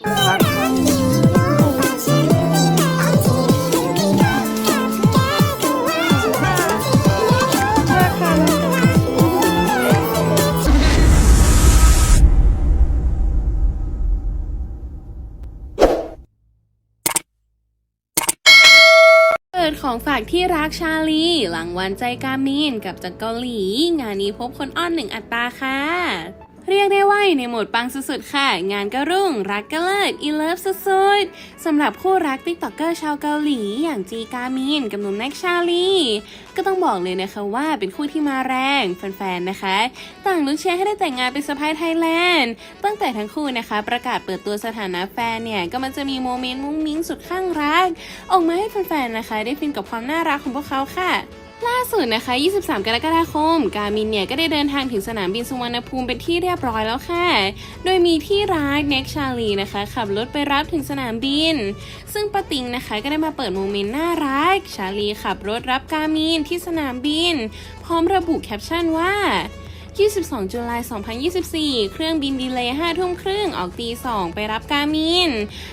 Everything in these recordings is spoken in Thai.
เปิดของฝากที่รักชาลีหลังวันใจกามินกับจากเกาหลี งานนี้พบคนอ้อนหนึ่งอัตราค่ะ เรียกได้ว่าอยู่ในโหมดปังสุดๆ ค่ะ งานก็รุ่ง รักก็เลิศอีเลิฟสุดๆสำหรับคู่รักติ๊กต็อกเกอร์ชาวเกาหลี อย่างจีกามินกับหนุ่มแน็กชาลีก็ต้องบอกเลยนะคะว่าเป็นคู่ที่มาแรงแฟนๆนะคะ ต่างลุ้นเชียร์ให้ได้แต่งงานเป็นสะพ้ายไทยแลนด์ตั้งแต่ทั้งคู่นะคะ ประกาศเปิดตัวสถานะแฟนเนี่ยก็มันจะมีโมเมนต์มุ้งมิ้งสุดข้างรัก ออกมาให้แฟนๆนะคะ ได้ฟินกับความน่ารักของพวกเขาค่ะ ล่าสุดนะคะ 23 กรกฎาคม กามินเนี่ยก็ได้เดินทางถึงสนามบินสุวรรณภูมิเป็นที่เรียบร้อยแล้วค่ะ โดยมีที่รักเน็กชาลีนะคะ ขับรถไปรับถึงสนามบิน ซึ่งปติงนะคะก็ได้มาเปิดโมเมนต์น่ารัก ชาลีขับรถรับกามินที่สนามบิน พร้อมระบุแคปชั่นว่า 22 จุลาย 2024 เครื่องบินดีเลย์5ทุ่มครึ่งออกตี 2 ไปรับกามิน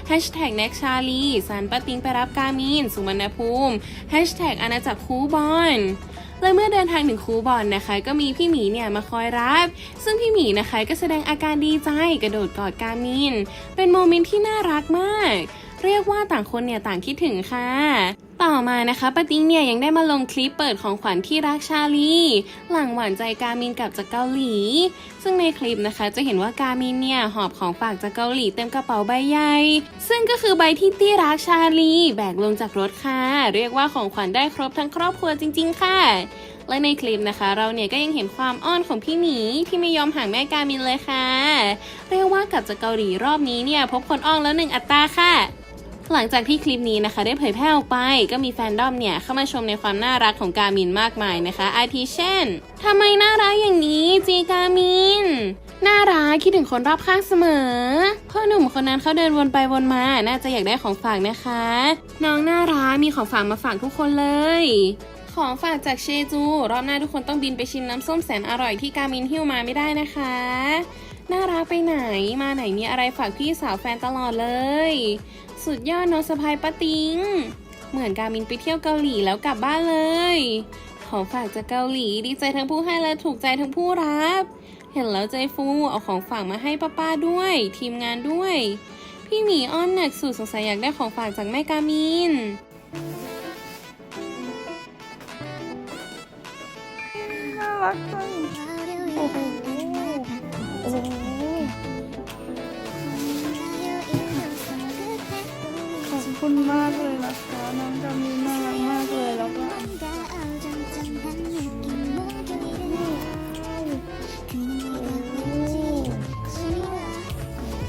Hashtag แน็กชาลีสันปะติงไปรับกามิน สุวรรณภูมิ Hashtag อาณาจักรคูบอลและเมื่อเดินทางถึงคูบอลนะคะ ก็มีพี่หมีเนี่ยมาคอยรับ ซึ่งพี่หมีนะคะก็แสดงอาการดีใจกระโดดกอดกามิน เป็นโมเมนต์ที่น่ารักมาก เรียกว่าต่างคนเนี่ยต่างคิดถึงค่ะ ต่อมานะคะปาติงเนี่ยยังได้มาลงคลิปเปิดของขวัญที่รักชาลี หลังหวานใจกามินกลับจากเกาหลี ซึ่งในคลิปนะคะจะเห็นว่ากามินเนี่ยหอบของฝากจากเกาหลีเต็มกระเป๋าใบใหญ่ ซึ่งก็คือใบที่ตี้รักชาลี แบกลงจากรถค่ะ เรียกว่าของขวัญได้ครบทั้งครอบครัวจริง ๆ ค่ะและในคลิปนะคะ เราเนี่ยก็ยังเห็นความอ้อนของพี่หมีที่ไม่ยอมห่างแม่กามินเลยค่ะ เรียกว่ากลับจากเกาหลีรอบนี้เนี่ย พบคนอ้อนแล้วหนึ่งอัตราค่ะ หลังจากที่คลิปนี้นะคะได้เผยแพร่ออกไปก็มีแฟนดอมเนี่ยเข้ามาชมในความน่ารักของกามินมากมายนะคะอาทิเช่นทำไมน่ารักอย่างนี้จีกามินน่ารักคิดถึงคนรอบข้างเสมอพ่อหนุ่มคนนั้นเขาเดินวนไปวนมา น่าจะอยากได้ของฝากนะคะ น้องน่ารักมีของฝากมาฝากทุกคนเลย ของฝากจากเชจู รอบหน้าทุกคนต้องบินไปชิมน้ำส้มแสนอร่อยที่กามินหิ้วมาไม่ได้นะคะ น่ารักไปไหนมาไหนมีอะไรฝากพี่สาวแฟนตลอดเลย สุดยอดเน้องสะพายป้าติง เหมือนกามินไปเที่ยวเกาหลีแล้วกลับบ้านเลย ของฝากจากเกาหลีดีใจทั้งผู้ให้และถูกใจทั้งผู้รับ เห็นแล้วใจฟูเอาของฝากมาให้ป้าๆด้วย ทีมงานด้วย พี่หมีอ้อนหนักสุดสงสัยอยากได้ของฝากจากแม่กามินน่ารักจังโอ้โห คุณมากเลยนะคะน้องกามินน่ารักมากเลยแล้วก็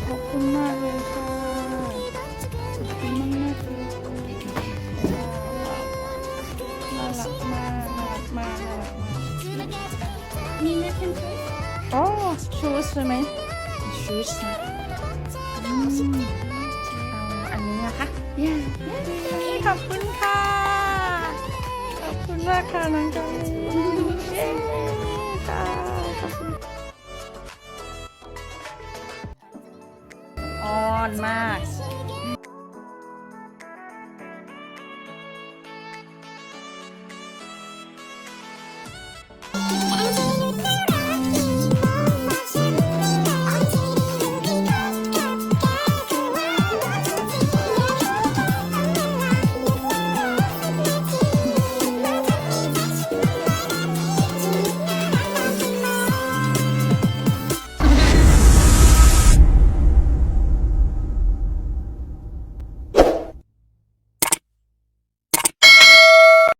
ขอบคุณมากเลยค่ะขอบคุณมากมากเลยน่ารักมากน่ารักมากน่ารักมากมีแม่เป็นอ๋อชูสใช่ไหมชูสนะ ขอบคุณค่ะ ขอบคุณมากค่ะน้องกามินเย้ค่ะขอบคุณอ่อนมาก